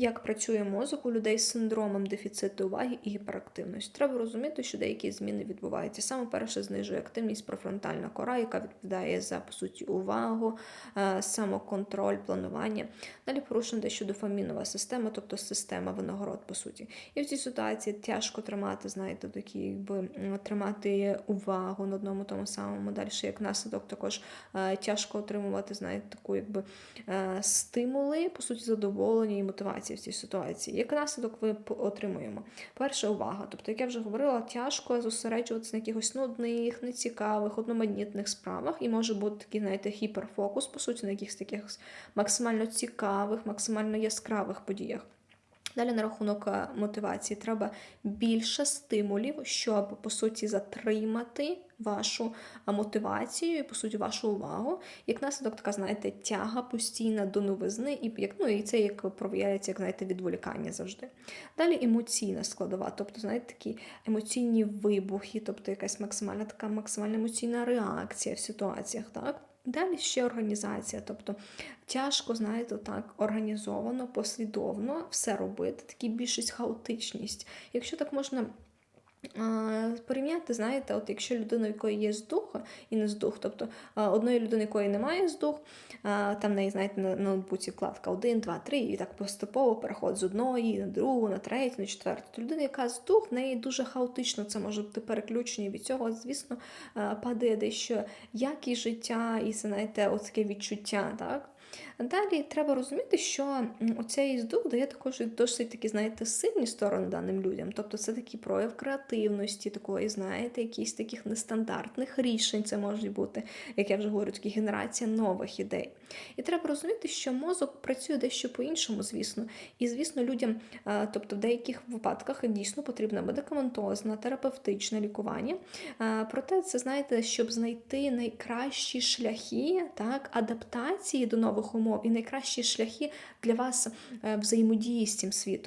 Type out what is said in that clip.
як працює мозок у людей з синдромом дефіциту уваги і гіперактивності. Треба розуміти, що деякі зміни відбуваються. Саме перше знижує активність профронтальна кора, яка відповідає за по суті увагу, е, самоконтроль, планування. Далі порушена дещо дофамінова система, тобто система винагород, по суті. І в цій ситуації тяжко тримати, знаєте, такі, якби тримати увагу на одному тому самому. Далі, як наслідок, також е, тяжко отримувати, знаєте, таку якби е, стимули, по суті, задоволення і мотивації в цій ситуації. Як наслідок п- отримуємо? Перша увага. Тобто, як я вже говорила, тяжко зосереджуватися на якихось нудних, нецікавих, одноманітних справах, і може бути такий, знаєте, гіперфокус, по суті, на якихось таких максимально цікавих, максимально яскравих подіях. Далі на рахунок е, мотивації треба більше стимулів, щоб по суті затримати вашу мотивацію і по суті вашу увагу. Як наслідок, така знаєте, тяга постійна до новизни, і як ну і це як проявляється, як знаєте, відволікання завжди. Далі емоційна складова, тобто, знаєте, такі емоційні вибухи, тобто якась максимальна така максимальна емоційна реакція в ситуаціях, так. Далі ще організація, тобто тяжко, знаєте, так організовано, послідовно все робити, такі більшість хаотичність. Якщо так можна порівняти, знаєте, от якщо людина, в якої є здух і не здух, тобто одної людини, якої немає здух, там в неї, знаєте, на ноутбуці вкладка 1, 2, 3, і так поступово переход з одної на другу, на третю, на четверту. То людина, яка здух, в неї дуже хаотично це може бути переключення від цього, звісно, падає дещо якість життя і це, знаєте, таке відчуття, так? Далі треба розуміти, що оцей здух дає також досить такі, знаєте, сильні сторони даним людям. Тобто це такий прояв креативності, такої, знаєте, якісь таких нестандартних рішень це можуть бути, як я вже говорю, такі генерація нових ідей. І треба розуміти, що мозок працює дещо по-іншому, звісно. І, звісно, людям, е, тобто в деяких випадках дійсно потрібно медикаментозне, терапевтичне лікування. Е, Проте це, знаєте, щоб знайти найкращі шляхи так, адаптації до нових умов і найкращі шляхи для вас е, взаємодії з цим світом.